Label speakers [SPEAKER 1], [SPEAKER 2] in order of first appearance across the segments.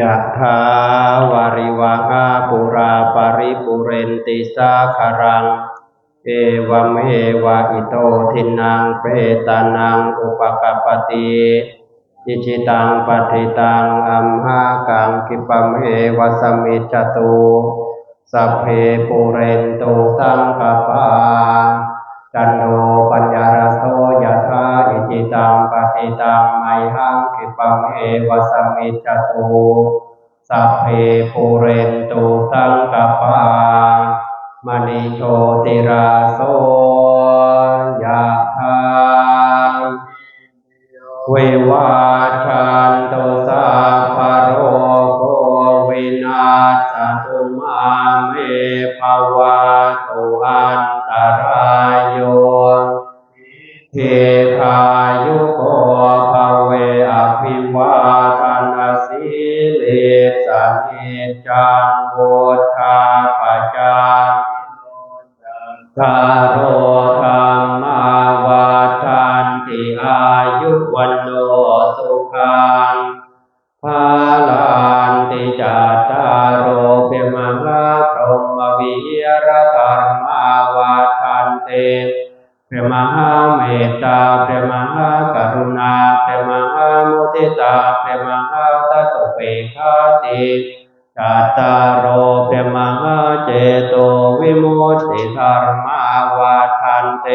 [SPEAKER 1] ยะถาวาริวหาปุราปาริปุเรนติสาคารัง เอวเมวะอิโตทินังเปตานังอุปกปปติอิจิตังปฏิตังอัมหากังกิปะเมวสมิจตุสัพเพปุเรนตุสังกปาจันโนปัญญาโสยะธาอิจิตังป ฏิตังไมหังกิปะเมวะสมิจตุสัพเพปุเรนตุสังกปามณิโชติราโสยะธาเววาชันตุสาภโรโควินาศตุมาเมภวะตุอันตรายโยเทคา ภเวอภิวาทนาสิเลสานิจังวุธาปจาคารโรธรรมาวาทันติอายุวันโนสุขังภาลันติจัตตารโรเปมังคาพรหมวิหารธรรมาวาทันเตเปมัง เมตตาเปรมังคากรุณาเปรมังคามุทิตาเปรมังคาตตุเปขติจัตตารโรเปรมังคาเจโตวิมุตติธรรมาวาทันเต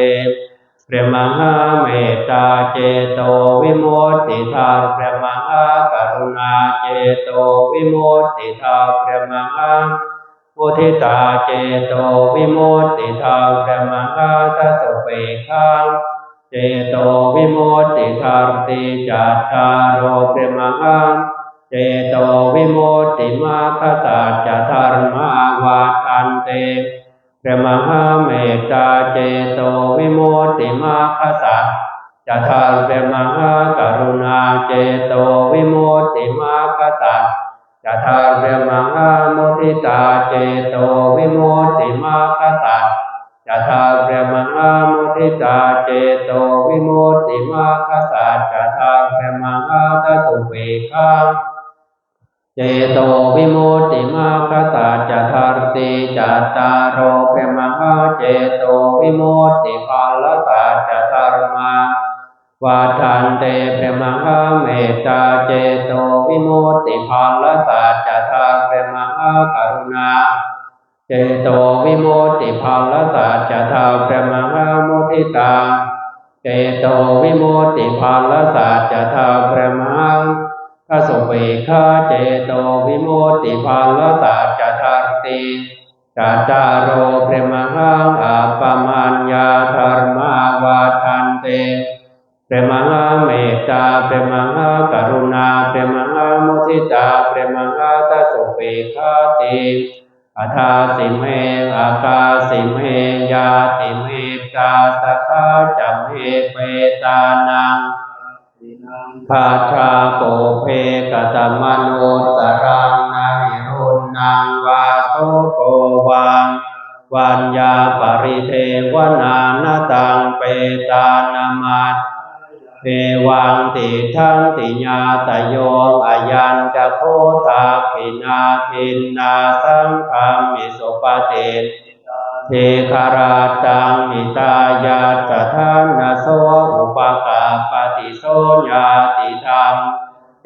[SPEAKER 1] เปรมังคาเมตตาเจโตวิมุตติธรรมเปรมังคากรุณาเจโตวิมุตติธรรมเปรมังคามุทิตาเจโตวิมุตติธรรมเปรมังคาทัสสเปขัง เจโตวิโมติธรรติจัตตารโรเปรมังเจโตวิโมติมาคสัจจธรรมาวาทันเตเปรมหาเมตตาเจโตวิโมติมาคสัจจธรรเปรมหากรุณาเจโตวิโมติมาคสัจจธรรเปรมหามุทิตาเจโตวิมุตติมาคสัจ จธรรมเปรมหามุทิตาเจโตวิมุตติมาคสัจจธรรมเปรมหาตตุเปขังเจโตวิมุตติมาคตาจัตตารติจัตตารโรเปมหาเจโตวิมุตติภาลตาจัตตารมาวาทันเตเปมหาเมตตาเจโตวิมุตติภาลตาจัตตารเปมหากรุณา เจโตวิโมติภาลตาจัตตารเปมหามุทิตาเจโตวิโมติภาลตาจัตตารเปมหาพระสุเปขาเจโตวิโมติภาลตาจัตตารติจัตตารโรเปรมังอาปมัญญาธรรมาวาทันเตเปรมังเมตตาเปรมังกรุณาเปรมังมุทิตาเปรมังตัสสุเปขาติ อัฏฐาสิเมอากาสิเมยาติเมกาสกาจัมเมเปตานังพาชาโปเพกตมโนสรังนาหิรุนนางวาโตโกวังวัญญาปริเทวนานาตังเปตานามัต เอวังติทังติญาตโยอายัญจะโคตาปินาทินนาสังฆามิสุปฏิเทคาราตังมิตายาตทานนาโสอุปกาปฏิโสญาติธรรม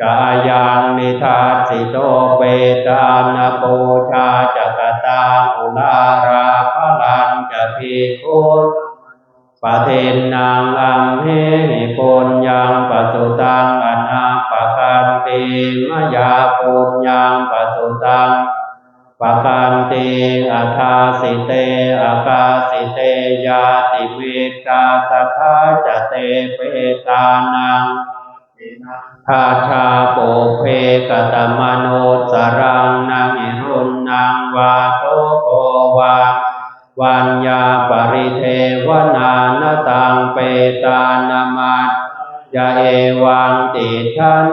[SPEAKER 1] กายังนิทัสสิโตเปตานาปูชาจักตังอุลาราภลันจะพิคุน ปะเทนนางอัมเหหิปุญญังปัจจุตังอนาปะกันติมยาปุญญังปัจจุตังปะกันติอาคาสิเตอาคาสิเตยาติเวกาสทาจเตเปตานังทาชาโปเพกตมโนส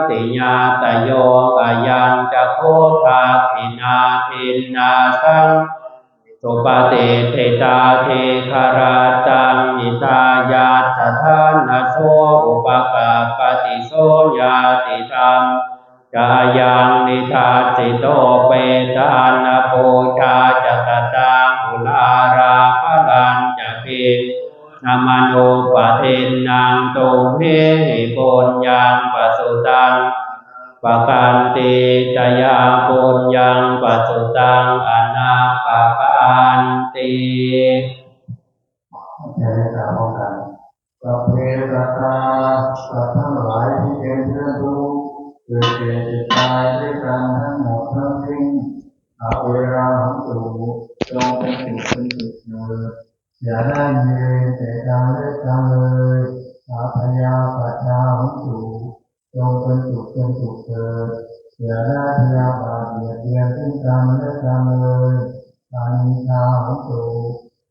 [SPEAKER 1] ติญาตโยอายัญจะโคทาทินาทินาสังสุปฏิเทตาเทคาราตังอิตายาสทานาโสอุปกาปฏิโสญาติธรรมกายังนิทาสิโตเปตานาโพชาจักตังอุลาราภลันจะพิ นามานุปะเทนนางตุเมหิปุญญังปสุตังปะกันติจยาปุญญังปสุตังอนาปะกันติ
[SPEAKER 2] ในการป้องกันสัพเพสัตตาสัตว์ทั้งหลายที่เป็นเพื่อนทุกข์เกิดแก่เจ็บตายด้วยกันทั้งหมดทั้งสิ้นอาเวลาของสูจงเป็นสุขเป็นสุขเถิดอย่าได้มี เวรแต่กันและกันเลยอาพยาปัจจาของสู่จงเป็นสุขเป็นสุขเถิดอย่าได้พยาบาทเบียดเบียนซึ่งกันและกันเลยอานิชาของสู่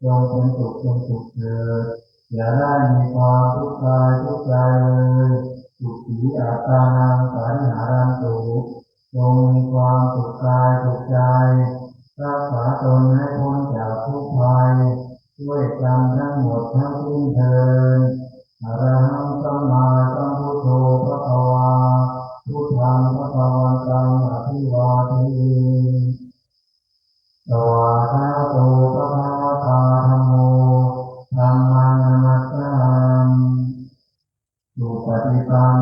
[SPEAKER 2] จงเป็นสุขเป็นสุขเถิดอย่าได้มีความทุกข์กายทุกข์ใจเลยสุขีอัตานังปาริหารันตุจงมีความสุขกายสุขใจรักษาตนให้พ้นจากทุกข์ภัย ด้วยกรรมทั้งหมดทั้งสิ้นเถิดอรหังสัมมาสัมพุทโธพระภาวาพุทธังพระภาวันตังอภิวาเทสวาคาโตปะภะวะตาธัมโมธัมมังนัสสามิสุปฏิปัน